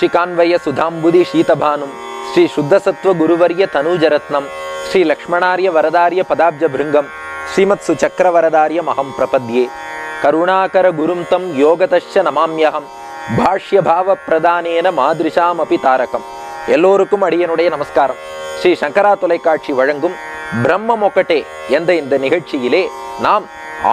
கௌஷிகான்வய சுதாம்புதி சீதபானும் ஸ்ரீ சுத்தசத்வ குருவரிய தனூஜரத்னம் ஸ்ரீ லக்ஷ்மணாரிய வரதாரிய பதாப்ஜ பிருங்கம் ஸ்ரீமத் சுச்சக்கரவரதாரிய மகம் பிரபத்யே கருணாகர குரும் தம் யோகதஷ நமாம்யகம் பாஷ்ய பாவ பிரதானேன மாதிரிஷாம் அபி தாரகம் எல்லோருக்கும் அடியனுடைய நமஸ்காரம். ஸ்ரீ சங்கரா தொலைக்காட்சி வழங்கும் பிரம்ம மொக்கட்டே என்ற இந்த நிகழ்ச்சியிலே நாம்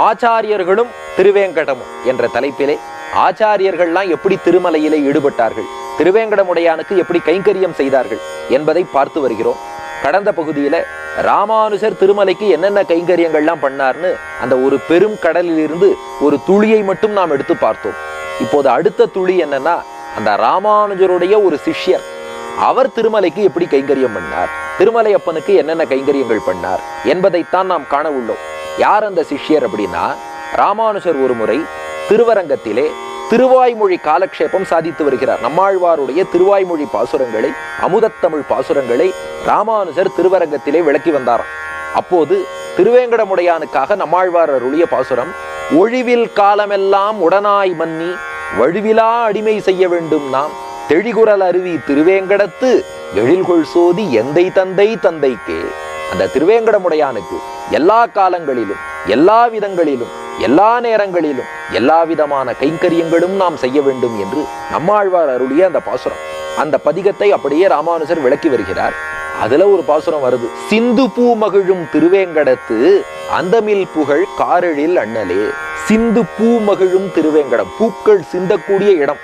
ஆச்சாரியர்களும் திருவேங்கடமும் என்ற தலைப்பிலே ஆச்சாரியர்கள்லாம் எப்படி திருமலையிலே ஈடுபட்டார்கள்? திருவேங்கடமுடையானுக்கு எப்படி கைங்கரியம் செய்தார்கள் என்பதை பார்த்து வருகிறோம். கடந்த பகுதியில ராமானுஜர் திருமலைக்கு என்னென்ன கைங்கரியங்கள்லாம் பண்ணார்னு அந்த ஒரு பெரும் கடலிலிருந்து ஒரு துளியை மட்டும் நாம் எடுத்து பார்த்தோம். இப்போது அடுத்த துளி என்னன்னா அந்த ராமானுஜருடைய ஒரு சிஷ்யர். அவர் திருமலைக்கு எப்படி கைங்கரியம் பண்ணார்? திருமலை அப்பனுக்கு என்னென்ன கைங்கரியங்கள் பண்ணார் என்பதைத்தான் நாம் காண உள்ளோம். யார் அந்த சிஷ்யர் அப்படின்னா ராமானுஜர் ஒரு முறை திருவரங்கத்திலே திருவாய்மொழி காலக்ஷேபம் சாதித்து வருகிறார். நம்மாழ்வாருடைய திருவாய்மொழி பாசுரங்களை அமுதத்தமிழ் பாசுரங்களை ராமானுஜர் திருவரங்கத்திலே விளக்கி வந்தார். அப்போது திருவேங்கடமுடையானுக்காக நம்மாழ்வார் அருளிய பாசுரம் ஒழிவில் காலமெல்லாம் உடனாய் மன்னி வழுவிலா அடிமை செய்ய வேண்டும் நாம். தெழிகுரல் அருவி திருவேங்கடத்து எழில்கொள் சோதி எந்தை தந்தை தந்தைக்கே. அந்த திருவேங்கடமுடையானுக்கு எல்லா காலங்களிலும் எல்லா விதங்களிலும் எல்லா நேரங்களிலும் எல்லா விதமான கைங்கரியங்களும் நாம் செய்ய வேண்டும் என்று நம்மாழ்வார் அருளிய அந்த பாசுரம். அந்த பதிகத்தை அப்படியே ராமானுஜர் விளக்கி வருகிறார். அதுல ஒரு பாசுரம் வருது. சிந்து பூ மகிழும் திருவேங்கடத்து அந்தமில் புகழ் காரழில் அண்ணலே. சிந்து பூ மகிழும் திருவேங்கடம் பூக்கள் சிந்தக்கூடிய இடம்.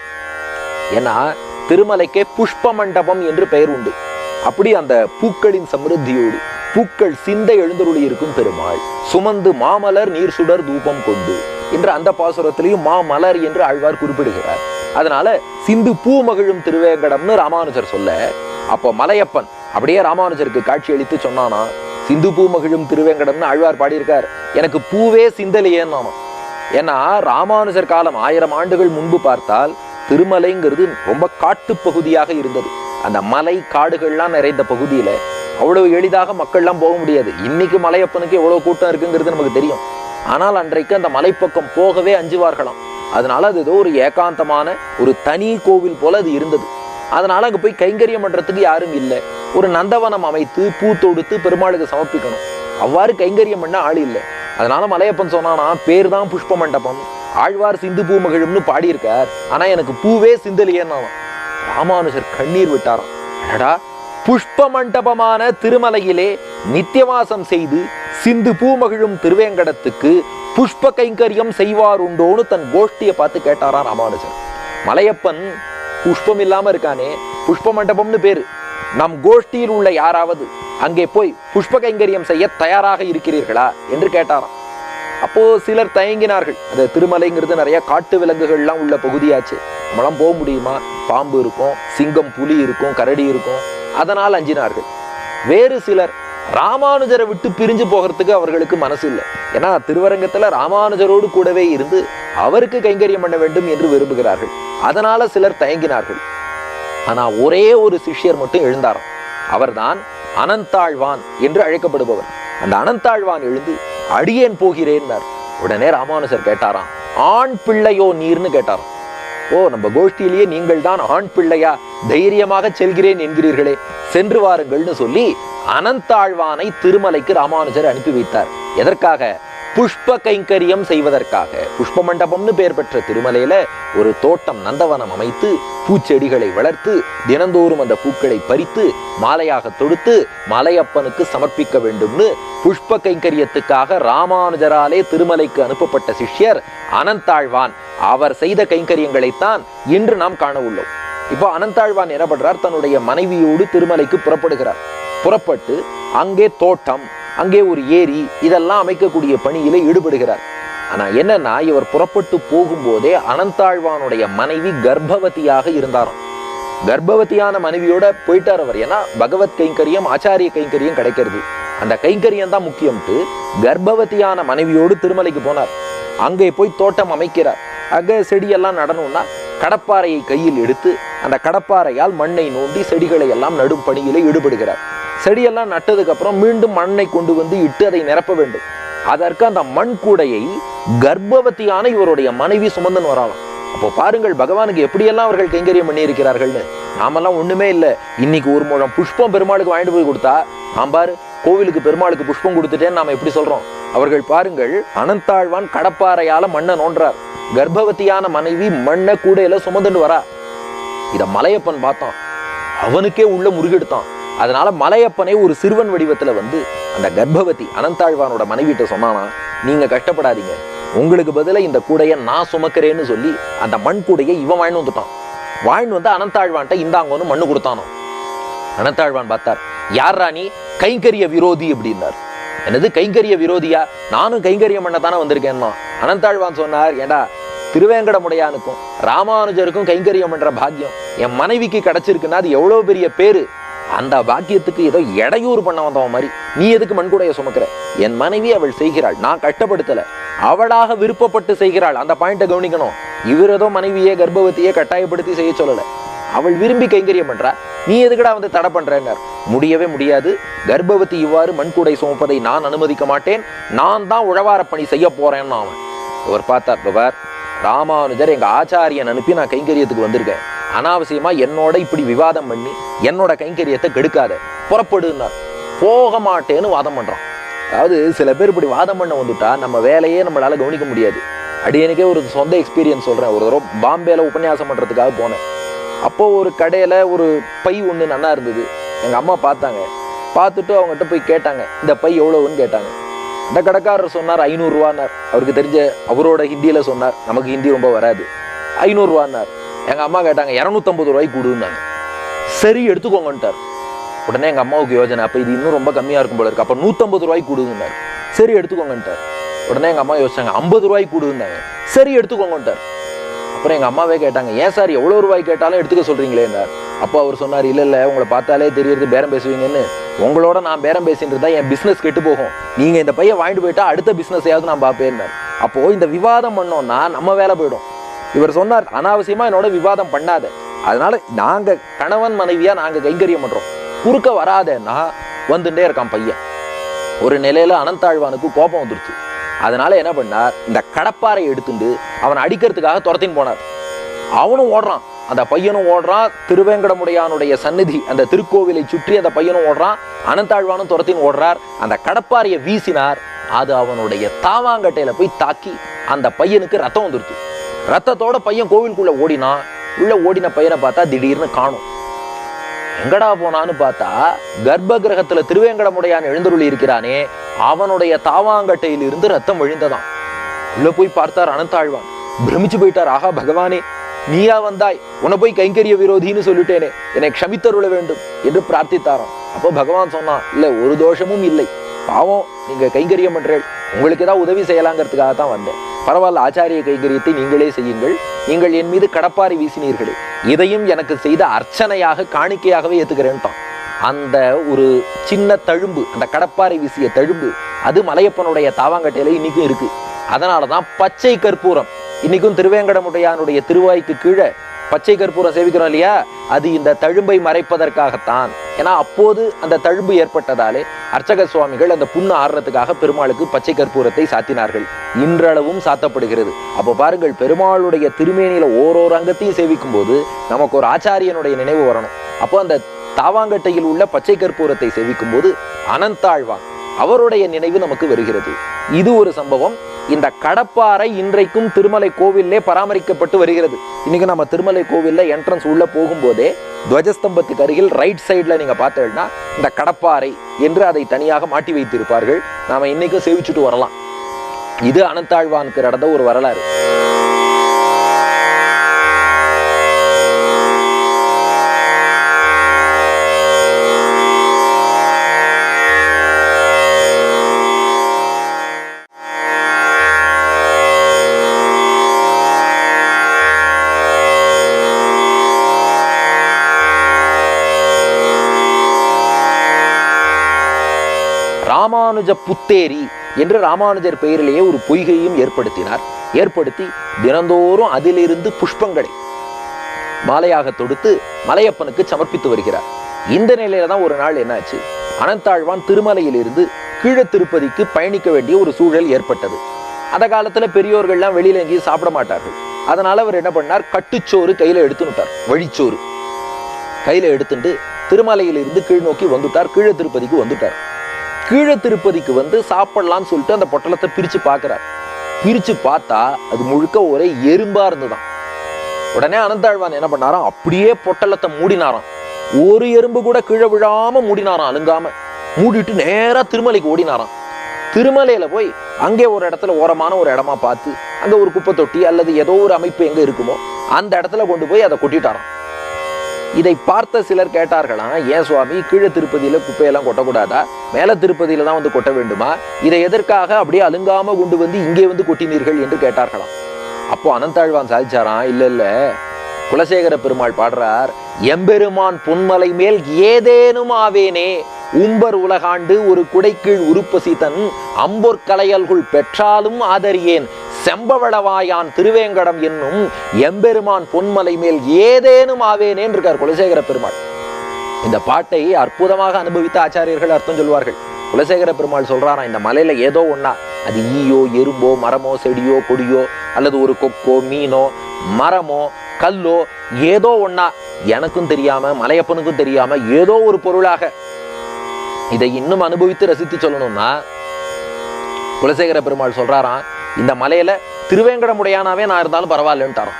ஏன்னா திருமலைக்கே புஷ்ப மண்டபம் என்று பெயர் உண்டு. அப்படி அந்த பூக்களின் சமிருத்தியோடு பூக்கள் சிந்த எழுந்தருளி இருக்கும் பெருமாள். சுமந்து மாமலர் நீர் சுடர் தூபம் கொண்டு என்று அந்த பாசுரத்திலையும் மாமலர் என்று ஆழ்வார் குறிப்பிடுகிறார். அதனால சிந்து பூ மகிழும் திருவேங்கடம்னு ராமானுஜர் சொல்ல அப்போ மலையப்பன் அப்படியே ராமானுஜருக்கு காட்சி அளித்து சொன்னானா சிந்து பூ மகிழும் திருவேங்கடம்னு ஆழ்வார் பாடியிருக்கார். எனக்கு பூவே சிந்தலையேன்னு ஏன்னா ராமானுஜர் காலம் ஆயிரம் ஆண்டுகள் முன்பு பார்த்தால் திருமலைங்கிறது ரொம்ப காட்டு பகுதியாக இருந்தது. அந்த மலை காடுகள்லாம் நிறைந்த பகுதியில அவ்வளவு எளிதாக மக்கள்லாம் போக முடியாது. இன்னைக்கு மலையப்பனுக்கு எவ்வளவு கூட்டம் இருக்குங்கிறது நமக்கு தெரியும். ஆனால் அன்றைக்கு அந்த மலைப்பக்கம் போகவே அஞ்சுவார்களாம். அதனால அது ஏதோ ஒரு ஏகாந்தமான ஒரு தனி கோவில் போல அது இருந்தது. அதனால அங்க போய் கைங்கரியம் பண்றதுக்கு யாரும் இல்லை. ஒரு நந்தவனம் அமைத்து பூ தொடுத்து பெருமாளுக்கு சமர்ப்பிக்கணும். அவ்வாறு கைங்கரியம் பண்ண ஆள் இல்லை. அதனால மலையப்பன் சொன்னானா பேர் தான் புஷ்ப மண்டபம் ஆழ்வார் சிந்து பூ மகிழும்னு பாடியிருக்கார். ஆனா எனக்கு பூவே சிந்தலையேன்னா ராமானுஜர் கண்ணீர் விட்டாராம். அடடா புஷ்ப மண்டபமான திருமலையிலே நித்தியவாசம் செய்து சிந்து பூ மகிழும் திருவேங்கடத்துக்கு புஷ்ப கைங்கரியம் செய்வார் உண்டோன்னு தன் கோஷ்டியை பார்த்து கேட்டாரா ராமானுஜர். மலையப்பன் புஷ்பம் இல்லாம இருக்கானே புஷ்ப மண்டபம்னு பேரு. நம் கோஷ்டியில் உள்ள யாராவது அங்கே போய் புஷ்ப கைங்கரியம் செய்ய தயாராக இருக்கிறீர்களா? என்று கேட்டாராம். அப்போ சிலர் தயங்கினார்கள். அந்த திருமலைங்கிறது நிறைய காட்டு விலங்குகள்லாம் உள்ள பகுதியாச்சு. நம்மளாம் போக முடியுமா? பாம்பு இருக்கும் சிங்கம் புலி இருக்கும் கரடி இருக்கும். அதனால் அஞ்சினார்கள். வேறு சிலர் ராமானுஜரை விட்டு பிரிஞ்சு போகிறதுக்கு அவர்களுக்கு மனசு இல்லை ஏன்னா திருவரங்கத்துல ராமானுஜரோடு கூடவே இருந்து அவருக்கு கைங்கரியம் பண்ண வேண்டும் என்று விரும்புகிறார்கள். அதனால சிலர் தயங்கினார்கள். ஆனா ஒரே ஒரு சிஷ்யர் மட்டும் எழுந்தாராம். அவர்தான் அனந்தாழ்வான் என்று அழைக்கப்படுபவர். அந்த அனந்தாழ்வான் எழுந்து அடியேன் போகிறேன்னார். உடனே ராமானுஜர் கேட்டாராம் ஆண் பிள்ளையோ நீர்னு? கேட்டாராம். ஓ நம்ம கோஷ்டியிலேயே நீங்கள் தான் ஆண் பிள்ளையா? தைரியமாக செல்கிறேன் என்கிறீர்களே. சென்று வாருங்கள்னு சொல்லி அனந்தாழ்வானை திருமலைக்கு ராமானுஜர் அனுப்பி வைத்தார். எதற்காக? புஷ்ப கைங்கரியம் செய்வதற்காக. புஷ்ப மண்டபம்னு பெயர் பெற்ற திருமலையில ஒரு தோட்டம் நந்தவனம் அமைத்து பூச்செடிகளை வளர்த்து தினந்தோறும் அந்த பூக்களை பறித்து மாலையாக தொடுத்து மலையப்பனுக்கு சமர்ப்பிக்க வேண்டும்னு புஷ்ப கைங்கரியத்துக்காக ராமானுஜராலே திருமலைக்கு அனுப்பப்பட்ட சிஷ்யர் அனந்தாழ்வான். அவர் செய்த கைங்கரியங்களைத்தான் இன்று நாம் காண உள்ளோம். இப்போ அனந்தாழ்வான் என்ன பண்றார்? தன்னுடைய மனைவியோடு திருமலைக்கு புறப்படுகிறார். புறப்பட்டு அங்கே தோட்டம் அங்கே ஒரு ஏரி இதெல்லாம் அமைக்கக்கூடிய பணியில ஈடுபடுகிறார். ஆனா என்னன்னா இவர் புறப்பட்டு போகும்போதே அனந்தாழ்வானுடைய மனைவி கர்ப்பவதியாக இருந்தாராம். கர்ப்பவதியான மனைவியோட போயிட்டார் அவர். ஏன்னா பகவத் கைங்கரியம் ஆச்சாரிய கைங்கரியம் கிடைக்கிறது. அந்த கைங்கரியம் தான் முக்கியம்ட்டு கர்ப்பவதியான மனைவியோடு திருமலைக்கு போனார். அங்கே போய் தோட்டம் அமைக்கிறார். அங்கே செடியெல்லாம் நடணும்னா கடப்பாறையை கையில் எடுத்து அந்த கடப்பாறையால் மண்ணை நோண்டி செடிகளை எல்லாம் நடும் பணியிலே ஈடுபடுகிறார். செடியெல்லாம் நட்டதுக்கு அப்புறம் மீண்டும் மண்ணை கொண்டு வந்து இட்டு அதை நிரப்ப வேண்டும். அதற்கு அந்த மண் கூடையை கர்ப்பவதியான இவருடைய மனைவி சுமந்தன் வராலாம் அப்போ பாருங்கள் பகவானுக்கு எப்படியெல்லாம் அவர்கள் கைங்கரியம் பண்ணியிருக்கிறார்கள்னு. நாமெல்லாம் ஒண்ணுமே இல்லை. இன்னைக்கு ஒரு முழம் புஷ்பம் பெருமாளுக்கு வாங்கிட்டு போய் கொடுத்தா ஆம்பாரு கோவிலுக்கு பெருமாளுக்கு புஷ்பம் கொடுத்துட்டேன்னு நாம எப்படி சொல்றோம்? அவர்கள் பாருங்கள் அனந்தாழ்வான் கடப்பாறையால் மண்ணை நோன்றார். கர்ப்பவதியான மனைவி மண்ணை கூடையில சுமந்துட்டு வரா. இத மலையப்பன் பார்த்தான். அவனுக்கே உள்ள முருகெடுத்தான். அதனால மலையப்பனை ஒரு சிறுவன் வடிவத்துல வந்து அந்த கர்ப்பவதி அனந்தாழ்வானோட மனைவிட்ட சொன்னானா நீங்க கஷ்டப்படாதீங்க. உங்களுக்கு பதில இந்த கூடையை நான் சுமக்கிறேன்னு சொல்லி அந்த மண் கூடையை இவன் வாழ்ந்து வந்துட்டான். வாழ்ந்து வந்து அனந்தாழ்வான்ட்ட இந்தாங்கன்னு மண்ணு கொடுத்தானோ அனந்தாழ்வான் பார்த்தார் யார் ராணி? கைங்கரிய விரோதி அப்படின்னார். என்னது கைங்கரிய விரோதியா? நானும் கைங்கரியம் பண்ண தானே வந்திருக்கேன்னா? அனந்தாழ்வான் சொன்னார் ஏண்டா திருவேங்கடமுடையானுக்கும் ராமானுஜருக்கும் கைங்கரியம் பண்ற பாக்கியம் என் மனைவிக்கு கிடைச்சிருக்குன்னா அது எவ்வளவு பெரிய பேரு? அந்த பாக்கியத்துக்கு ஏதோ இடையூறு பண்ண வந்தவன் மாதிரி. நீ எதுக்கு மண்குடைய சுமக்கிற? என் மனைவி அவள் செய்கிறாள். நான் கட்டப்படுத்தல அவளாக விருப்பப்பட்டு செய்கிறாள். அந்த பாயிண்ட்டை கவனிக்கணும். இவர் ஏதோ மனைவியே கர்ப்பவத்தியே கட்டாயப்படுத்தி செய்ய சொல்லல. அவள் விரும்பி கைங்கரியம் பண்றா. நீ எதுக்கடா வந்து தடை பண்றேன்னார். முடியவே முடியாது. கர்ப்பவதி இவ்வாறு மண்கூடை சுமப்பதை நான் அனுமதிக்க மாட்டேன். நான் தான் உழவார பணி செய்ய போறேன்னு அவன். இவர் பார்த்தார் பார் ராமானுஜர் எங்க ஆச்சாரியன் அனுப்பி நான் கைங்கரியத்துக்கு வந்திருக்கேன். அனாவசியமாக என்னோட இப்படி விவாதம் பண்ணி என்னோட கைங்கரியத்தை கெடுக்காத புறப்படுனார் போக மாட்டேன்னு வாதம் பண்ணுறோம் அதாவது சில பேர் இப்படி வாதம் பண்ண வந்துட்டா நம்ம வேலையே நம்மளால் கவனிக்க முடியாது. அடியனுக்கே ஒரு சொந்த எக்ஸ்பீரியன்ஸ் சொல்கிறேன் ஒரு தடவை பாம்பேல உபன்யாசம் பண்ணுறதுக்காக போனேன். அப்போது ஒரு கடையில் ஒரு பை ஒன்று நல்லா இருந்தது. எங்கள் அம்மா பார்த்தாங்க. பார்த்துட்டு அவங்ககிட்ட போய் கேட்டாங்க. இந்த பை எவ்வளோன்னு கேட்டாங்க. அந்த கடைக்காரர் சொன்னார் ஐநூறுரூவான்னார் அவருக்கு தெரிஞ்ச அவரோட ஹிந்தியில் சொன்னார் நமக்கு ஹிந்தி ரொம்ப வராது. ஐநூறுரூவான்னார் எங்க அம்மா கேட்டாங்க இரநூத்தம்பது ரூபாய்க்கு கொடுன்னாங்க. சரி எடுத்துக்கோங்கன்ட்டார். உடனே எங்க அம்மாவுக்கு யோஜனை அப்போ இது இன்னும் ரொம்ப கம்மியா இருக்கும் போல இருக்கு. அப்போ நூத்தம்பது ரூபாய்க்கு கொடுங்கன்னார் சரி எடுத்துக்கோங்கன்ட்டார். உடனே எங்க அம்மா யோசிச்சாங்க ஐம்பது ரூபாய்க்கு கொடுன்னாங்க சரி எடுத்துக்கோங்கன்ட்டார். அப்புறம் எங்க அம்மாவே கேட்டாங்க ஏன் சார் எவ்வளவு ரூபாய் கேட்டாலும் எடுத்துக்க சொல்றீங்களேன்னார் அப்போ அவர் சொன்னார் இல்லை இல்லை உங்களை பார்த்தாலே தெரியறது பேரம் பேசுவீங்கன்னு. உங்களோட நான் பேரம் பேசிட்டு என் பிஸ்னஸ் கெட்டு போகும். நீங்க இந்த பையன் வாங்கிட்டு போயிட்டா அடுத்த பிஸ்னஸையாவது நான் பார்ப்பேன்னார் அப்போ இந்த விவாதம் பண்ணோம்னா நம்ம வேலை போயிடும். இவர் சொன்னார் அனாவசியமா என்னோட விவாதம் பண்ணாத. அதனால நாங்க கணவன் மனைவியா நாங்க கைங்கரியம் பண்றோம். குறுக்க வராதன்னா வந்துட்டே இருக்கான் பையன். ஒரு நிலையில அனந்தாழ்வானுக்கு கோபம் வந்துருச்சு. அதனால என்ன பண்ணார் இந்த கடப்பாரை எடுத்துட்டு அவனை அடிக்கிறதுக்காக துரத்தின்னு போனார். அவனும் ஓடுறான். அந்த பையனும் ஓடுறான். திருவேங்கடமுடையானுடைய சந்நிதி அந்த திருக்கோவிலை சுற்றி அந்த பையனும் ஓடுறான். அனந்தாழ்வானும் துரத்தின்னு ஓடுறார். அந்த கடப்பாரையை வீசினார். அது அவனுடைய தாவாங்கட்டையில போய் தாக்கி அந்த பையனுக்கு ரத்தம் வந்துருச்சு. ரத்தத்தோட பையன் கோவிலுக்குள்ள ஓடினான் உள்ள ஓடின பையனை பார்த்தா திடீர்னு காணும். எங்கடா போனான்னு பார்த்தா கர்ப்ப கிரகத்துல திருவேங்கடமுடையான் எழுந்தருளி இருக்கிறானே அவனுடைய தாவாங்கட்டையில் இருந்து ரத்தம் வழிந்ததான் உள்ள போய் பார்த்தார் அனந்தாழ்வான். பிரமிச்சு போயிட்டார் ஆஹா பகவானே நீயா வந்தாய் உன்னை போய் கைங்கரிய விரோதின்னு சொல்லிட்டேனே என்னை க்ஷமித்தருள வேண்டும் என்று பிரார்த்தித்தாராம். அப்போ பகவான் சொன்னான் இல்ல ஒரு தோஷமும் இல்லை. பாவம் நீங்க கைங்கரியம் பண்றேன் உங்களுக்கு ஏதாவது உதவி செய்யலாங்கிறதுக்காக தான் வந்தேன். பரவாயில்ல ஆச்சாரிய கைகரியத்தை நீங்களே செய்யுங்கள். நீங்கள் என் மீது கடப்பாரி வீசினீர்களே. இதையும் எனக்கு செய்த அர்ச்சனையாக காணிக்கையாகவே ஏத்துக்கிறேன்ட்டான் அந்த ஒரு சின்ன தழும்பு அந்த கடப்பாறை வீசிய தழும்பு அது மலையப்பனுடைய தாவாங்கட்டையில இன்னைக்கும் இருக்கு. அதனாலதான் பச்சை கற்பூரம். இன்னைக்கும் திருவேங்கடமுடையானுடைய திருவாய்க்கு கீழே பச்சை கற்பூரம் சேவிக்கிறோம் இல்லையா? அது இந்த தழும்பை மறைப்பதற்காகத்தான். ஏன்னா அப்போது அந்த தழும்பு ஏற்பட்டதாலே அர்ச்சக சுவாமிகள் அந்த புண்ணு ஆறுறதுக்காக பெருமாளுக்கு பச்சை கற்பூரத்தை சாத்தினார்கள். இன்றளவும் சாத்தப்படுகிறது. அப்போ பாருங்கள் பெருமாளுடைய திருமேனியில ஓரோரு அங்கத்தையும் சேவிக்கும் போது நமக்கு ஒரு ஆச்சாரியனுடைய நினைவு வரணும். அப்போ அந்த தாவாங்கட்டையில் உள்ள பச்சை கற்பூரத்தை சேவிக்கும் போது அனந்தாழ்வான் அவருடைய நினைவு நமக்கு வருகிறது. இது ஒரு சம்பவம். இந்த கடப்பாறை இன்றைக்கும் திருமலை கோவிலே பராமரிக்கப்பட்டு வருகிறது. இன்னைக்கு நம்ம திருமலை கோவிலில் என்ட்ரன்ஸ் உள்ள போகும்போதே துவஜஸ்தம்பத்துக்கு அருகில் ரைட் சைடுல நீங்க பார்த்தீங்கன்னா இந்த கடப்பாறை என்று அதை தனியாக மாட்டி வைத்திருப்பார்கள். நாம இன்னைக்கும் சேவிச்சுட்டு வரலாம். இது அனந்தாழ்வானுக்கு நடந்த ஒரு வரலாறு. ராமானுஜ புத்தேரி என்று ராமானுஜர் பெயரிலேயே ஒரு பொய்கையும் ஏற்படுத்தினார். ஏற்படுத்தி தினந்தோறும் அதிலிருந்து புஷ்பங்களை மாலையாக தொடுத்து மலையப்பனுக்கு சமர்ப்பித்து வருகிறார். இந்த நிலையில தான் ஒரு நாள் என்னாச்சு? அனந்தாழ்வான் திருமலையிலிருந்து கீழ திருப்பதிக்கு பயணிக்க வேண்டிய ஒரு சூழல் ஏற்பட்டது. அந்த காலத்துல பெரியோர்கள்லாம் வெளியில எங்கேயும் சாப்பிட மாட்டார்கள். அதனால அவர் என்ன பண்ணார்? கட்டுச்சோறு கையில எடுத்துனுட்டார் வழிச்சோறு கையில எடுத்துட்டு திருமலையிலிருந்து கீழ் நோக்கி வந்துட்டார். கீழே திருப்பதிக்கு வந்துட்டார். கீழே திருப்பதிக்கு வந்து சாப்பிடலாம்னு சொல்லிட்டு அந்த பொட்டலத்தை பிரிச்சு பார்க்குறாரு. பிரிச்சு பார்த்தா அது முழுக்க ஒரே எறும்பா இருந்துதான் உடனே அனந்தாழ்வான் என்ன பண்ணாராம்? அப்படியே பொட்டலத்தை மூடினாராம். ஒரு எறும்பு கூட கீழே விழாம மூடினாராம் அலுங்காம மூடிட்டு நேரா திருமலைக்கு ஓடினாராம். திருமலையில் போய் அங்கே ஒரு இடத்துல ஓரமான ஒரு இடமா பார்த்து அங்க ஒரு குப்பை தொட்டி அல்லது ஏதோ ஒரு அமைப்பு எங்க இருக்குமோ அந்த இடத்துல கொண்டு போய் அதை கொட்டிட்டாராம். இதை பார்த்த சிலர் கேட்டார்களாம் ஏன் சுவாமி கீழே திருப்பதியில குப்பையெல்லாம் கொட்டக்கூடாதா? மேல திருப்பதியில தான் வந்து கொட்ட வேண்டுமா? இதை எதற்காக அப்படியே அலுங்காம கொண்டு வந்து இங்கே வந்து கொட்டினீர்கள்? என்று கேட்டார்களாம். அப்போ அனந்தாழ்வான் சாதிச்சாராம் இல்லை இல்லை. குலசேகர பெருமாள் பாடுறார் எம்பெருமான் பொன்மலை மேல் ஏதேனும் ஆவேனே. உம்பர் உலகாண்டு ஒரு குடைக்கீழ் உருப்பசி தன் அம்பொற்கலையல்குள் பெற்றாலும் ஆதரியேன் செம்பவளவாயான் திருவேங்கடம் என்னும் எம்பெருமான் பொன்மலை மேல் ஏதேனும் ஆவேனேன் இருக்கார் குலசேகர பெருமாள். இந்த பாட்டை அற்புதமாக அனுபவித்த ஆச்சாரியர்கள் அர்த்தம் சொல்வார்கள். குலசேகர பெருமாள் சொல்றாராம் இந்த மலையில ஏதோ ஒன்னா அது ஈயோ எறும்போ மரமோ செடியோ கொடியோ அல்லது ஒரு கொக்கோ மீனோ மரமோ கல்லோ ஏதோ ஒன்னா எனக்கும் தெரியாம மலையப்பனுக்கும் தெரியாம ஏதோ ஒரு பொருளாக இதை இன்னும் அனுபவித்து ரசித்து சொல்லணும்னா குலசேகர பெருமாள் சொல்றாராம் இந்த மலையில திருவேங்கடமுடையானாவே நான் இருந்தாலும் பரவாயில்லன்ட்டாரோ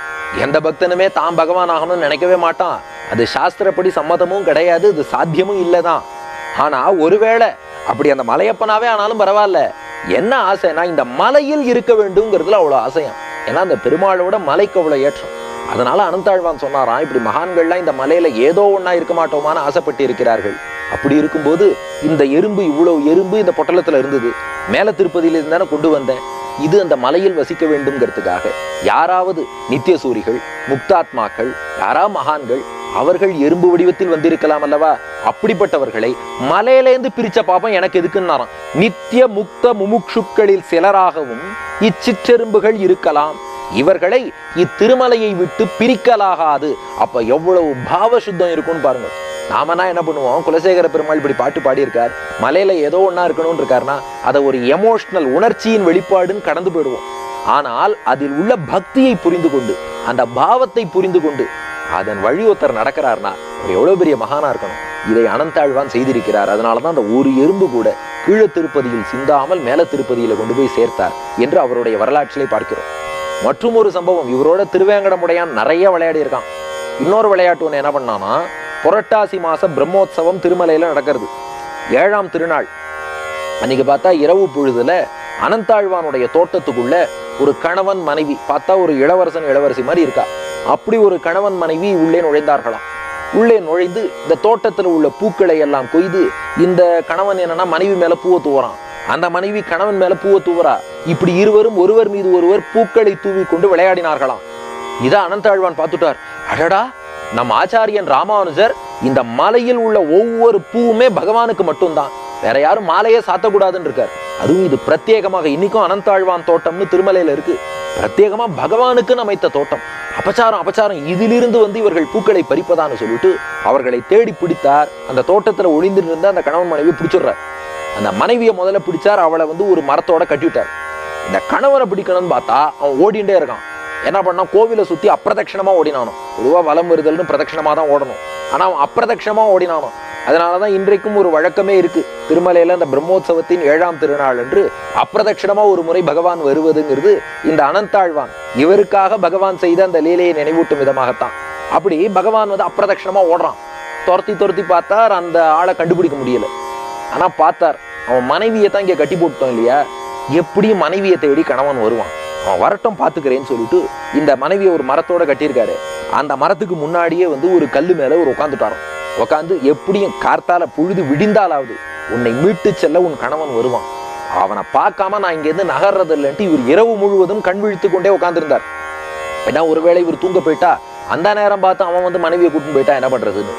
எந்த பக்தனுமே தான் பகவான் ஆகணும்னு நினைக்கவே மாட்டான். அது சாஸ்திரப்படி சம்மதமும் கிடையாது அது சாத்தியமும் இல்லைதான். ஆனா ஒருவேளை அப்படி அந்த மலையப்பனாவே ஆனாலும் பரவாயில்ல. என்ன ஆசைனா இந்த மலையில் இருக்க வேண்டும்ங்கிறதுல அவ்வளோ ஆசையம். ஏன்னா அந்த பெருமாளோட மலைக்கு அவ்வளோ ஏற்றம். அதனால அனந்தாழ்வான் சொன்னாராம் இப்படி மகான்கள்லாம் இந்த மலையில ஏதோ ஒன்னா இருக்க மாட்டோமான்னு ஆசைப்பட்டு இருக்கிறார்கள். அப்படி இருக்கும்போது இந்த எறும்பு இவ்வளவு எறும்பு இந்த பொட்டலத்துல இருந்தது. மேல திருப்பதியில இருந்தானே கொண்டு வந்தேன். இது அந்த மலையில் வசிக்க வேண்டும்ங்கிறதுக்காக. யாராவது நித்தியசூரிகள் முக்தாத்மாக்கள் யாரா மகான்கள் அவர்கள் எறும்பு வடிவத்தில் வந்திருக்கலாம் அல்லவா? அப்படிப்பட்டவர்களை மலையிலேருந்து பிரிச்ச பாப்பம் எனக்கு எதுக்குன்னாராம். நித்திய முக்த முமுட்சுக்களில் சிலராகவும் இச்சிற்றெரும்புகள் இருக்கலாம். இவர்களை இத்திருமலையை விட்டு பிரிக்கலாகாது. அப்ப எவ்வளவு பாவ சுத்தம் இருக்கும்னு பாருங்க. நாமனா என்ன பண்ணுவோம்? குலசேகர பெருமாள் இப்படி பாட்டு பாடியிருக்கார். மலையில ஏதோ ஒன்றா இருக்கணும்னு இருக்காருன்னா அதை ஒரு எமோஷ்னல் உணர்ச்சியின் வெளிப்பாடுன்னு கடந்து போயிடுவோம். ஆனால் அதில் உள்ள பக்தியை புரிந்து கொண்டு அந்த பாவத்தை புரிந்து கொண்டு அதன் வழி ஒருத்தர் நடக்கிறார்னா அவர் எவ்வளோ பெரிய மகானா இருக்கணும்? இதை அனந்தாழ்வான் செய்திருக்கிறார். அதனாலதான் அந்த ஒரு எறும்பு கூட கீழ திருப்பதியில் சிந்தாமல் மேல திருப்பதியில கொண்டு போய் சேர்த்தார் என்று அவருடைய வரலாற்றிலே பார்க்கிறோம். மற்றும் ஒரு சம்பவம். இவரோட திருவேங்கடமுடையான் நிறைய விளையாடி இருக்கான் இன்னொரு விளையாட்டு ஒன்று என்ன பண்ணான்னா புரட்டாசி மாத பிரம்மோத்சவம் திருமலையில நடக்கிறது. ஏழாம் திருநாள். அன்னைக்கு பார்த்தா இரவு பொழுதுல அனந்தாழ்வானுடைய தோட்டத்துக்குள்ள ஒரு கணவன் மனைவி பார்த்தா ஒரு இளவரசன் இளவரசி மாதிரி இருக்கா. அப்படி ஒரு கணவன் மனைவி உள்ளே நுழைந்தார்களாம். உள்ளே நுழைந்து இந்த தோட்டத்துல உள்ள பூக்களை எல்லாம் கொய்து இந்த கணவன் என்னன்னா மனைவி மேல பூவை தூவறான். அந்த மனைவி கணவன் மேல பூவை தூவரா இப்படி இருவரும் ஒருவர் மீது ஒருவர் பூக்களை தூவி கொண்டு விளையாடினார்களாம். இதான் அனந்தாழ்வான் பார்த்துட்டார். அடடா! நம் ஆச்சாரியன் ராமானுஜர் இந்த மலையில் உள்ள ஒவ்வொரு பூவுமே பகவானுக்கு மட்டும்தான். வேற யாரும் மாலையே சாத்தக்கூடாதுன்னு இருக்கார். அதுவும் இது பிரத்யேகமாக இன்னைக்கும் அனந்தாழ்வான் தோட்டம்னு திருமலையில இருக்கு. பிரத்யேகமா பகவானுக்குன்னு அமைத்த தோட்டம். அபச்சாரம் அபச்சாரம் இதிலிருந்து வந்து இவர்கள் பூக்களை பறிப்பதான்னு சொல்லிட்டு அவர்களை தேடி பிடித்தார். அந்த தோட்டத்துல ஒளிந்து இருந்த அந்த கணவன் மனைவி பிடிச்சிடுறார். அந்த மனைவியை முதல்ல பிடிச்சார் அவளை வந்து ஒரு மரத்தோட கட்டிவிட்டார். இந்த கணவரை பிடிக்கணும்னு பார்த்தா அவன் ஓடிண்டே இருக்கான். என்ன பண்ணா கோவிலை சுத்தி அப்பிரதட்சணமா ஓடினானோ பொதுவா வலம் வருதல்னு பிரதட்சணமா தான் ஓடணும். ஆனா அவன் அப்பிரதட்சணமா ஓடினானோ அதனாலதான் இன்றைக்கும் ஒரு வழக்கமே இருக்கு. திருமலையில் அந்த பிரம்மோத்சவத்தின் ஏழாம் திருநாள் என்று அப்பிரதட்சணமா ஒரு முறை பகவான் வருவதுங்கிறது இந்த அனந்தாழ்வான். இவருக்காக பகவான் செய்த அந்த லீலையை நினைவூட்டும் விதமாகத்தான். அப்படி பகவான் வந்து அப்பிரதட்சணமா ஓடுறான். துரத்தி துரத்தி பார்த்தார் அந்த ஆளை கண்டுபிடிக்க முடியல. ஆனா பார்த்தார். அவன் மனைவியை தான் இங்க கட்டி போட்டோம் இல்லையா? எப்படியும் மனைவியை தேடி கணவன் வருவான். அவன் வரட்டும் பார்த்துக்கிறேன்னு சொல்லிட்டு இந்த மனைவியை ஒரு மரத்தோட கட்டியிருக்காரு. அந்த மரத்துக்கு முன்னாடியே வந்து ஒரு கல்லு மேல ஒரு உட்காந்துட்டாராம் உட்காந்து எப்படியும் கார்த்தால புழுது விடிந்தாலாவது உன்னை மீட்டு செல்ல உன் கணவன் வருவான். அவனை பார்க்காம நான் இங்கேருந்து நகர்றது இல்லைன்ட்டு இவர் இரவு முழுவதும் கண் விழித்து கொண்டே உட்காந்துருந்தார் ஏன்னா ஒருவேளை இவர் தூங்க போயிட்டா அந்த நேரம் பார்த்து அவன் வந்து மனைவியை கூட்டின்னு போயிட்டா என்ன பண்றதுன்னு.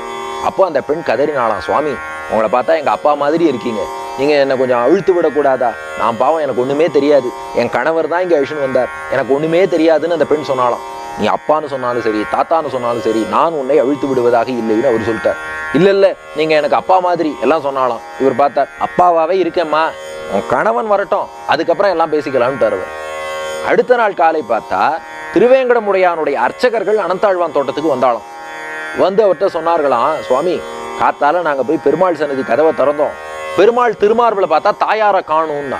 அப்போ அந்த பெண் கதறினாளாம் சுவாமி உங்களை பார்த்தா எங்க அப்பா மாதிரி இருக்கீங்க. நீங்க என்னை கொஞ்சம் அழுத்து விடக்கூடாதா? நான் பாவம் எனக்கு ஒண்ணுமே தெரியாது. என் கணவர் தான் இங்க அழிச்சுன்னு வந்தார். எனக்கு ஒண்ணுமே தெரியாதுன்னு அந்த பெண் சொன்னாலாம் நீ அப்பான்னு சொன்னாலும் சரி தாத்தான்னு சொன்னாலும் சரி நான் உன்னை அழுத்து விடுவதாக இல்லைன்னு அவர் சொல்லிட்டார். இல்ல இல்ல நீங்க எனக்கு அப்பா மாதிரி எல்லாம் சொன்னாலாம் இவர் பார்த்தார் அப்பாவாவே இருக்கேம்மா. உன் கணவன் வரட்டும். அதுக்கப்புறம் எல்லாம் பேசிக்கலாம்னு தருவார் அடுத்த நாள் காலை பார்த்தா திருவேங்கடமுடையானுடைய அர்ச்சகர்கள் அனந்தாழ்வான் தோட்டத்துக்கு வந்தாலும் வந்து அவர்கிட்ட சொன்னார்களாம் சுவாமி காத்தால நாங்க போய் பெருமாள் சன்னதி கதவை திறந்தோம். பெருமாள் திருமார்பில் பார்த்தா தாயார காணும்னா.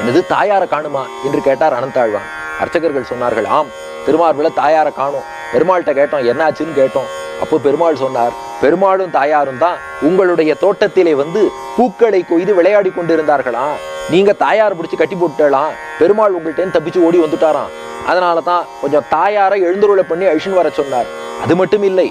என்னது தாயார காணுமா என்று கேட்டார் அனந்தாழ்வான். அர்ச்சகர்கள் சொன்னார்கள் ஆம் திருமார்பில் தாயார காணும். பெருமாள்கிட்ட கேட்டோம் என்னாச்சுன்னு கேட்டோம். அப்போ பெருமாள் சொன்னார் பெருமாளும் தாயாரும் தான் உங்களுடைய தோட்டத்திலே வந்து பூக்களை கொய்து விளையாடி கொண்டிருந்தார்களாம் நீங்க தாயார் பிடிச்சி கட்டி போட்டுலாம் பெருமாள் உங்கள்கிட்ட தப்பிச்சு ஓடி வந்துட்டாராம். அதனால தான் கொஞ்சம் தாயாரை எழுந்துருளை பண்ணி அழிஷன் வர சொன்னார். அது மட்டும் இல்லை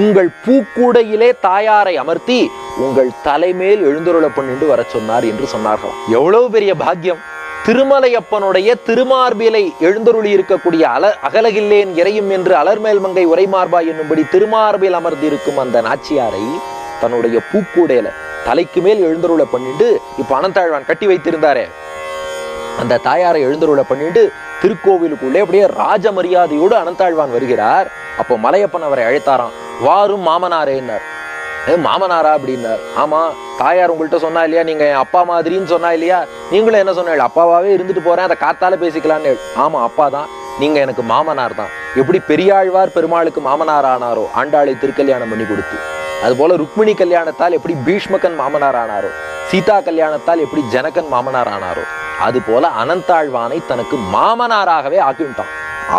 உங்கள் பூக்கூடையிலே தாயாரை அமர்த்தி உங்கள் தலைமேல் எழுந்தருள பண்ணிட்டு வர சொன்னார் என்று சொன்னார்களாம். எவ்வளவு பெரிய பாக்கியம். திருமலையப்பனுடைய திருமார்பிலை எழுந்தருளி இருக்கக்கூடிய அல அகலகில்லேன் இறையும் என்று அலர்மேல் மங்கை உரைமார்பா என்னும்படி திருமார்பில் அமர்ந்திருக்கும் அந்த நாச்சியாரை தன்னுடைய பூக்கூடையில தலைக்கு மேல் எழுந்தருளை பண்ணிட்டு இப்ப அனந்தாழ்வான் கட்டி வைத்திருந்தாரே. அந்த தாயாரை எழுந்தருளை பண்ணிட்டு திருக்கோவிலுக்குள்ளே அப்படியே ராஜ மரியாதையோடு அனந்தாழ்வான் வருகிறார். அப்போ மலையப்பன் அவரை அழைத்தாராம். வாரும் மாமனாரேன்னார் மாமனாரா அப்படின்னார். ஆமா தாயார் உங்கள்கிட்ட சொன்னா இல்லையா? நீங்க என் அப்பா மாதிரின்னு சொன்னா இல்லையா? நீங்களும் என்ன சொன்னீள் அப்பாவாவே இருந்துட்டு போறேன் அதை காத்தால பேசிக்கலான்னு ஆமா அப்பா தான். நீங்க எனக்கு மாமனார் தான். எப்படி பெரியாழ்வார் பெருமாளுக்கு மாமனார் ஆனாரோ ஆண்டாளை திருக்கல்யாணம் பண்ணி கொடுத்து. அதுபோல ருக்மிணி கல்யாணத்தால் எப்படி பீஷ்மகன் மாமனார் ஆனாரோ சீதா கல்யாணத்தால் எப்படி ஜனகன் மாமனார் ஆனாரோ அது போல அனந்தாழ்வானை தனக்கு மாமனாராகவே ஆக்கிவிட்டான்.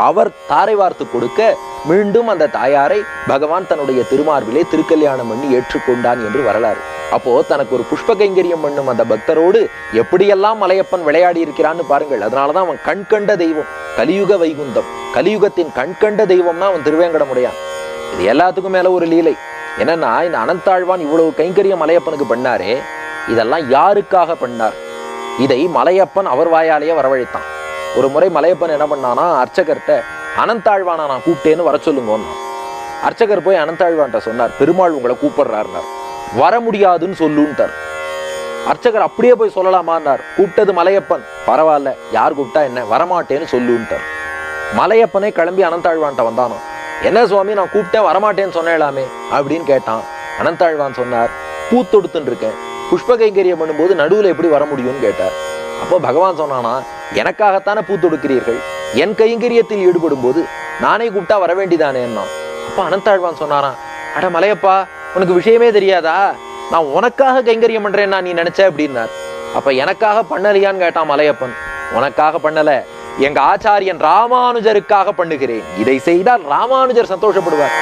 அவர் தாரை வார்த்து கொடுக்க மீண்டும் அந்த தாயாரை பகவான் தன்னுடைய திருமார்பிலே திருக்கல்யாணம் பண்ணி ஏற்றுக்கொண்டான் என்று வரலாறு. அப்போ தனக்கு ஒரு புஷ்ப கைங்கரியம் பண்ணும் அந்த பக்தரோடு எப்படியெல்லாம் மலையப்பன் விளையாடி இருக்கிறான்னு பாருங்கள். அதனாலதான் அவன் கண் கண்ட தெய்வம். கலியுக வைகுந்தம். கலியுகத்தின் கண் கண்ட தெய்வம்னா அவன் திருவேங்கடமுடையான். இது எல்லாத்துக்கும் மேல ஒரு லீலை. என்னன்னா இந்த அனந்தாழ்வான் இவ்வளவு கைங்கரியம் மலையப்பனுக்கு பண்ணாரே இதெல்லாம் யாருக்காக பண்ணார்? இதை மலையப்பன் அவர் வாயாலேயே வரவழைத்தான். ஒரு முறை மலையப்பன் என்ன பண்ணானா அர்ச்சகர்கிட்ட அனந்தாழ்வானா நான் கூப்பிட்டேன்னு வர சொல்லுங்கன்னு. அர்ச்சகர் போய் அனந்தாழ்வான்ட்ட சொன்னார் பெருமாள் உங்களை கூப்பிடுறாருனார் வர முடியாதுன்னு சொல்லுன்ட்டார். அர்ச்சகர் அப்படியே போய் சொல்லலாமான்னார். கூப்பிட்டது மலையப்பன். பரவாயில்ல யார் கூப்பிட்டா என்ன? வரமாட்டேன்னு சொல்லுன்ட்டார். மலையப்பனே கிளம்பி அனந்தாழ்வான்ட்ட வந்தானோ என்ன சுவாமி நான் கூப்பிட்டேன் வரமாட்டேன்னு சொன்னேலாமே அப்படின்னு கேட்டான். அனந்தாழ்வான் சொன்னார் பூத்தொடுத்துன்னு இருக்கேன். புஷ்ப கைங்கரியம் பண்ணும்போது நடுவில் எப்படி வர முடியும்னு கேட்டார். அப்போ பகவான் சொன்னானா எனக்காகத்தானே பூத்தொடுக்கிறீர்கள் என் கைங்கரியத்தில் ஈடுபடும் போது நானே கூப்பிட்டா வர வேண்டிதானேன்னா அப்பா அனந்தாழ்வான் சொன்னாராம் அட மலையப்பா உனக்கு விஷயமே தெரியாதா? நான் உனக்காக கைங்கரியம் பண்றேன்னா நீ நினைச்ச அப்படின்னார். அப்ப எனக்காக பண்ணலையான்னு கேட்டான் மலையப்பன். உனக்காக பண்ணல எங்க ஆச்சாரியன் ராமானுஜருக்காக பண்ணுகிறேன். இதை செய்தால் ராமானுஜர் சந்தோஷப்படுவார்.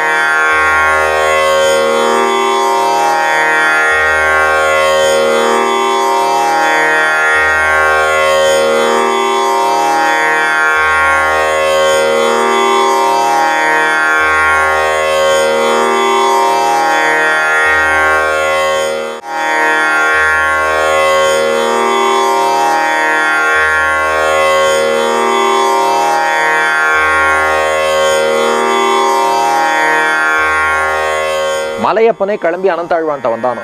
மலையப்பனே கிளம்பி அனந்தாழ்வான்ட்ட வந்தானோ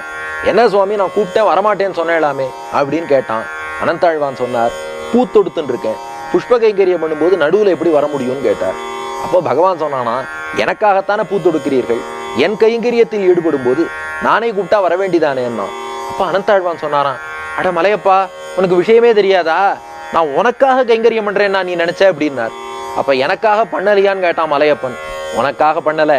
என்ன சுவாமி நான் கூப்பிட்டேன் வரமாட்டேன்னு சொன்னேலாமே அப்படின்னு கேட்டான். அனந்தாழ்வான் சொன்னார் பூத்தொடுத்துன்னு இருக்கேன். புஷ்ப கைங்கரியம் பண்ணும்போது நடுவில் எப்படி வர முடியும்னு கேட்டார். அப்போ பகவான் சொன்னானா எனக்காகத்தானே பூத்தொடுக்கிறீர்கள் என் கைங்கரியத்தில் ஈடுபடும் போது நானே கூப்பிட்டா வர வேண்டிதானேன்னா அப்போ அனந்தாழ்வான் சொன்னாரான் அட மலையப்பா உனக்கு விஷயமே தெரியாதா? நான் உனக்காக கைங்கரியம் பண்றேன்னா நீ நினைச்ச? அப்படின்னார். அப்ப எனக்காக பண்ணலையான்னு கேட்டான் மலையப்பன். உனக்காக பண்ணல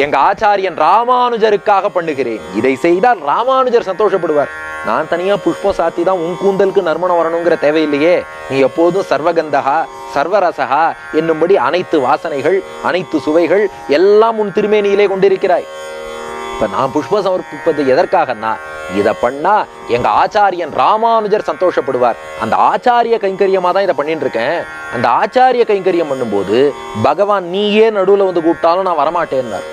எங்க ஆச்சாரியன் ராமானுஜருக்காக பண்ணுகிறேன். இதை செய்தால் ராமானுஜர் சந்தோஷப்படுவார். நான் தனியா புஷ்பம் சாத்தி தான் உன் கூந்தலுக்கு நறுமணம் வரணுங்கிற தேவையில்லையே. நீ எப்போதும் சர்வகந்தகா சர்வரசகா என்னும்படி அனைத்து வாசனைகள் அனைத்து சுவைகள் எல்லாம் உன் திருமேனியிலே கொண்டிருக்கிறாய். இப்ப நான் புஷ்பம் சமர்ப்பிப்பது எதற்காகன்னா இதை பண்ணா எங்க ஆச்சாரியன் ராமானுஜர் சந்தோஷப்படுவார். அந்த ஆச்சாரிய கைங்கரியமா தான் இதை பண்ணிட்டு இருக்கேன். அந்த ஆச்சாரிய கைங்கரியம் பண்ணும்போது பகவான் நீயே நடுவுல வந்து கூப்பிட்டாலும் நான் வரமாட்டேன்னார்.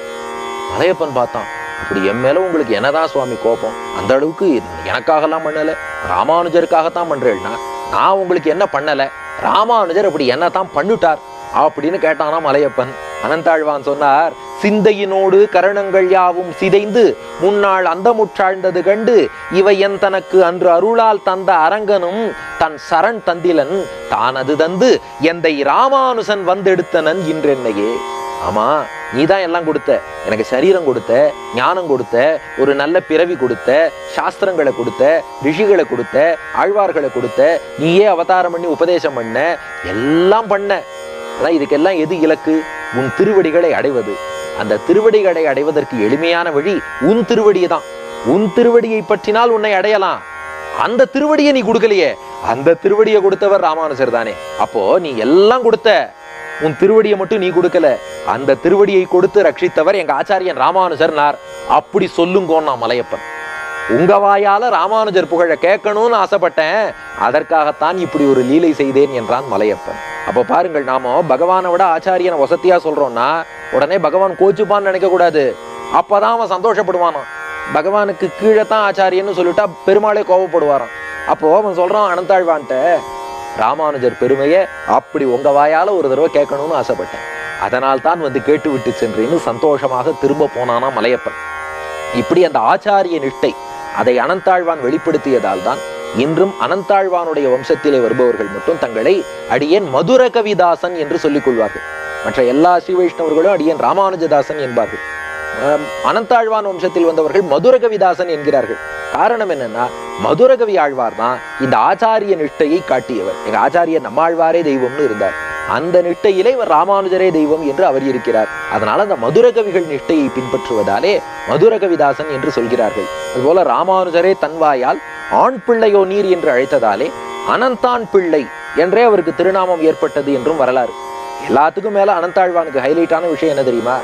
மலையப்பன் பார்த்தான். அப்படி என் மேல உங்களுக்கு என்னதான் சுவாமி கோபம்? அந்த அளவுக்கு எனக்காகலாம் பண்ணல. ராமானுஜருக்காகத்தான் பண்றேன்னா நான் உங்களுக்கு என்ன பண்ணல? ராமானுஜர் அப்படி என்னதான் பண்ணிட்டார்? அப்படின்னு கேட்டானா மலையப்பன் அனந்தாழ்வான் சொன்னார் சிந்தையினோடு கரணங்கள் யாவும் சிதைந்து முன்னாள் அந்தமுற்றாழ்ந்தது கண்டு இவை என் தனக்கு அன்று அருளால் தந்த அரங்கனும் தன் சரண் தந்திலன் தானது தந்து எந்தை ராமானுசன் வந்தெடுத்தனன் இன்றென்னையே. ஆமா நீதான் எல்லாம் கொடுத்த. எனக்கு சரீரம் கொடுத்த ஞானம் கொடுத்த ஒரு நல்ல பிறவி கொடுத்த சாஸ்திரங்களை கொடுத்த ரிஷிகளை கொடுத்த ஆழ்வார்களை கொடுத்த நீயே அவதாரம் பண்ணி உபதேசம் பண்ண எல்லாம் பண்ண. ஆனால் இதுக்கெல்லாம் எது இலக்கு? உன் திருவடிகளை அடைவது. அந்த திருவடிகளை அடைவதற்கு எளிமையான வழி உன் திருவடியை தான் உன் திருவடியை பற்றினால் உன்னை அடையலாம். அந்த திருவடியை நீ கொடுக்கலையே. அந்த திருவடியை கொடுத்தவர் ராமானுஜர் தானே. அப்போ நீ எல்லாம் கொடுத்த. உன் திருவடியை மட்டும் நீ கொடுக்கல. அந்த திருவடியை கொடுத்து ரட்சித்தவர் எங்க ஆச்சாரியன் ராமானுஜர்னார். அப்படி சொல்லுங்கோன்னா மலையப்பன். உங்க வாயால ராமானுஜர் புகழ கேட்கணும்னு ஆசைப்பட்டேன். அதற்காகத்தான் இப்படி ஒரு லீலை செய்தேன் என்றான் மலையப்பன். அப்ப பாருங்கள் நாம பகவானை விட ஆச்சாரியனை வசதியா சொல்றோம்னா உடனே பகவான் கோச்சுப்பான்னு நினைக்க கூடாது. அப்பதான் அவன் சந்தோஷப்படுவானாம். பகவானுக்கு கீழே தான் ஆச்சாரியன்னு சொல்லிட்டா பெருமாளே கோவப்படுவாராம். அப்போ அவன் சொல்றான் அனந்தாழ்வான்ட்ட ராமானுஜர் பெருமையை அப்படி உங்க வாயால ஒரு தடவை கேட்கணும்னு ஆசைப்பட்டேன். அதனால் தான் வந்து கேட்டு விட்டு சென்றேன்னு சந்தோஷமாக திரும்ப போனானா மலையப்பன். இப்படி அந்த ஆச்சாரிய நிஷ்டை அதை அனந்தாழ்வான் வெளிப்படுத்தியதால் தான் இன்றும் அனந்தாழ்வானுடைய வம்சத்திலே வருபவர்கள் மட்டும் தங்களை அடியேன் மதுர கவிதாசன் என்று சொல்லிக் கொள்வார்கள். மற்ற எல்லா ஸ்ரீ வைஷ்ணவர்களும் அடியேன் ராமானுஜதாசன் என்பார்கள். அனந்தாழ்வான் வம்சத்தில் வந்தவர்கள் மதுரகவிதாசன் என்கிறார்கள். காரணம் என்னன்னா மதுரகவி ஆழ்வார் தான் இந்த ஆச்சாரிய நிஷ்டையை காட்டியவர். எங்க ஆச்சாரிய நம்மாழ்வாரே தெய்வம்னு இருந்தார். அந்த நிட்டையிலே இவர் ராமானுஜரே தெய்வம் என்று அவர் இருக்கிறார் அதனால அந்த மதுரகவிகள் நிஷ்டையை பின்பற்றுவதாலே மதுரகவிதாசன் என்று சொல்கிறார்கள். அதுபோல ராமானுஜரே தன்வாயால் ஆண் பிள்ளையோ நீர் என்று அழைத்ததாலே அனந்தான் பிள்ளை என்றே அவருக்கு திருநாமம் ஏற்பட்டது என்றும் வரலாறு. எல்லாத்துக்கும் மேல அனந்தாழ்வானுக்கு ஹைலைட்டான விஷயம் என்ன தெரியுமா?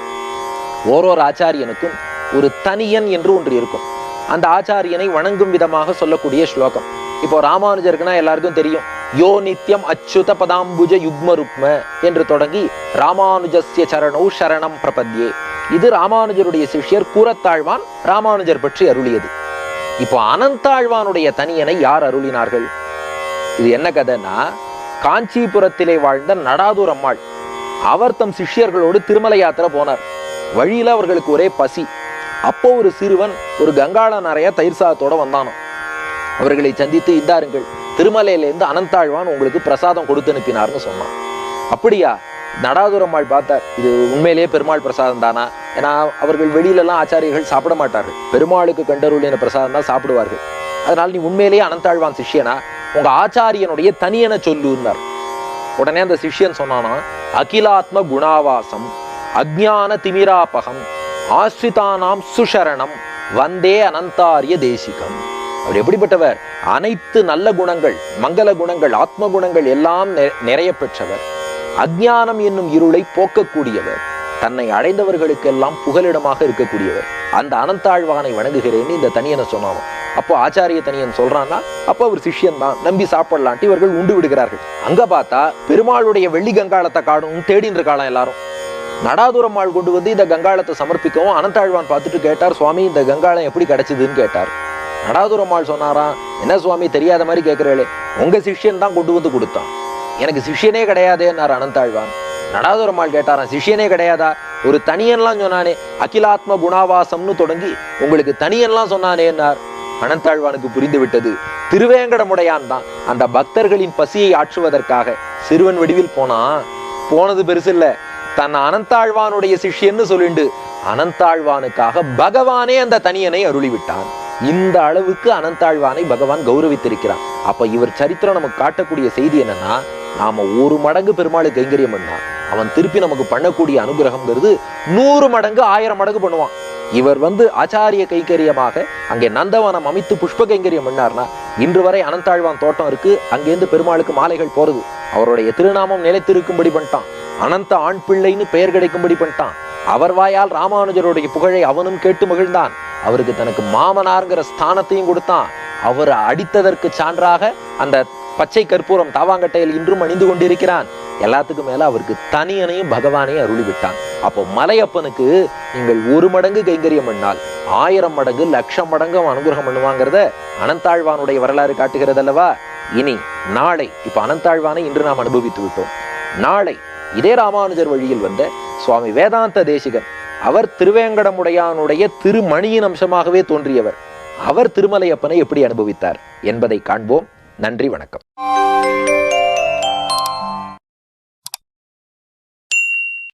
ஓரோர் ஆச்சாரியனுக்கும் ஒரு தனியன் என்று ஒன்று இருக்கும். அந்த ஆச்சாரியனை வணங்கும் விதமாக சொல்லக்கூடிய ஸ்லோகம். இப்போ ராமானுஜருக்குன்னா எல்லாருக்கும் தெரியும். யோ நித்யம் அச்சுத பதாம்புஜ யுக்ம ருக்ம என்று தொடங்கி ராமானுஜஸ்ய சரணோ சரணம் பிரபத்யே. இது ராமானுஜருடைய சிஷ்யர் கூரத்தாழ்வான் ராமானுஜர் பற்றி அருளியது. இப்போ அனந்தாழ்வானுடைய தனியனை யார் அருளினார்கள்? இது என்ன கதைன்னா காஞ்சிபுரத்திலே வாழ்ந்த நடாதூர் அம்மாள். அவர் தம் சிஷ்யர்களோடு திருமலை யாத்திரை போனார். வழியில அவர்களுக்கு ஒரே பசி. அப்போ ஒரு சிறுவன் ஒரு கங்காள நிறைய தயிர் சாதத்தோட வந்தானோ அவர்களை சந்தித்து இந்தாருங்கள் திருமலையிலேருந்து அனந்தாழ்வான் உங்களுக்கு பிரசாதம் கொடுத்து அனுப்பினார்னு சொன்னான். அப்படியா? நடாதுரம்மாள் பார்த்தார். இது உண்மையிலேயே பெருமாள் பிரசாதம் தானா? ஏன்னா அவர்கள் வெளியிலலாம் ஆச்சாரியர்கள் சாப்பிட மாட்டார்கள். பெருமாளுக்கு கண்டருளின பிரசாதம் தான் சாப்பிடுவார்கள். அதனால் நீ உண்மையிலேயே அனந்தாழ்வான் சிஷ்யனா? உங்க ஆச்சாரியனுடைய தனியன சொல்லுன்னார் உடனே அந்த சிஷ்யன் சொன்னானா அகிலாத்ம குணாவாசம் அஜ்ஞான திமிராபகம் ஆஸ்ரிதானாம் சுஷரணம் வந்தே அனந்தாரிய தேசிகம். அவர் எப்படிப்பட்டவர்? அனைத்து நல்ல குணங்கள் மங்கள குணங்கள் ஆத்ம குணங்கள் எல்லாம் நிறைய பெற்றவர். அஜானம் என்னும் இருளை போக்கக்கூடியவர். தன்னை அடைந்தவர்களுக்கெல்லாம் புகலிடமாக இருக்கக்கூடியவர். அந்த அனந்தாழ்வானை வணங்குகிறேன்னு இந்த தனியனை சொன்னானோ அப்போ ஆச்சாரிய தனியன் சொல்றான்னா அப்போ அவர் சிஷ்யன் தான் நம்பி சாப்பிடலான்ட்டு இவர்கள் உண்டு விடுகிறார்கள். அங்க பார்த்தா பெருமாளுடைய வெள்ளி கங்காளத்தை காணும் தேடின்னு இருக்காளாம் எல்லாரும். நடாதுரம்மாள் கொண்டு வந்து இந்த கங்காளத்தை சமர்ப்பிக்கவும் அனந்தாழ்வான் பார்த்துட்டு கேட்டார் சுவாமி இந்த கங்காளம் எப்படி கிடைச்சதுன்னு கேட்டார். நடாதுரம்மாள் சொன்னாராம் என்ன சுவாமி தெரியாத மாதிரி கேட்குறாளே உங்க சிஷ்யன் தான் கொண்டு வந்து கொடுத்தான். எனக்கு சிஷ்யனே கிடையாதேன்னார் அனந்தாழ்வான். நடாதுரம்மாள் கேட்டாராம் சிஷ்யனே கிடையாதா? ஒரு தனியன்லாம் சொன்னானே அகிலாத்ம குணாவாசம்னு தொடங்கி உங்களுக்கு தனியன்லாம் சொன்னானேன்னார் அனந்தாழ்வானுக்கு புரிந்து விட்டது. திருவேங்கடமுடையான் தான். அந்த பக்தர்களின் பசியை ஆற்றுவதற்காக சிறுவன் வடிவில் போனா போனது பெருசு இல்லை தன் அனந்தாழ்வானுடைய சிஷ்யன்னு சொல்லிண்டு அனந்தாழ்வானுக்காக பகவானே அந்த தனியனை அருளிவிட்டான். இந்த அளவுக்கு அனந்தாழ்வானை பகவான் கௌரவித்திருக்கிறான். அப்ப இவர் சரித்திரம் நமக்கு காட்டக்கூடிய செய்தி என்னன்னா நாம ஒரு மடங்கு பெருமாளுக்கு கைங்கரியம் பண்ணா அவன் திருப்பி நமக்கு பண்ணக்கூடிய அனுகிரகம்ங்கிறது நூறு மடங்கு ஆயிரம் மடங்கு பண்ணுவான். இவர் வந்து ஆச்சாரிய கைங்கரியமாக அங்கே நந்தவனம் அமைத்து புஷ்ப கைங்கரியம் பண்ணார்னா இன்று வரை அனந்தாழ்வான் தோட்டம் இருக்கு அங்கேருந்து பெருமாளுக்கு மாலைகள் போறது. அவருடைய திருநாமம் நிலைத்திருக்கும்படி பண்ணிட்டான். அனந்த ஆண் பிள்ளைன்னு பெயர் கிடைக்கும்படி பண்ணிட்டான். அவர் வாயால் ராமானுஜருடைய புகழை அவனும் கேட்டு மகிழ்ந்தான். அவருக்கு தனக்கு மாமனார்ங்கிற ஸ்தானத்தையும் கொடுத்தான். அவர் அடித்ததற்கு சான்றாக அந்த பச்சை கற்பூரம் தாவாங்கட்டையில் இன்றும் அணிந்து கொண்டிருக்கிறான். எல்லாத்துக்கும் மேல அவருக்கு தனியனையும் பகவானையும் அருளிவிட்டான். அப்போ மலையப்பனுக்கு நீங்கள் ஒரு மடங்கு கைங்கரியம் பண்ணால் ஆயிரம் மடங்கு லட்சம் மடங்கு அனுகிரகம் பண்ணுவாங்கிறத அனந்தாழ்வானுடைய வரலாறு காட்டுகிறது அல்லவா இனி நாளை இப்ப அனந்தாழ்வானை இன்று நாம் அனுபவித்து விட்டோம். நாளை இதே ராமானுஜர் வழியில் வந்த சுவாமி வேதாந்த தேசிகர். அவர் திருவேங்கடமுடையானுடைய திருமணியின் அம்சமாகவே தோன்றியவர். அவர் திருமலையப்பனை எப்படி அனுபவித்தார் என்பதை காண்போம். நன்றி வணக்கம்.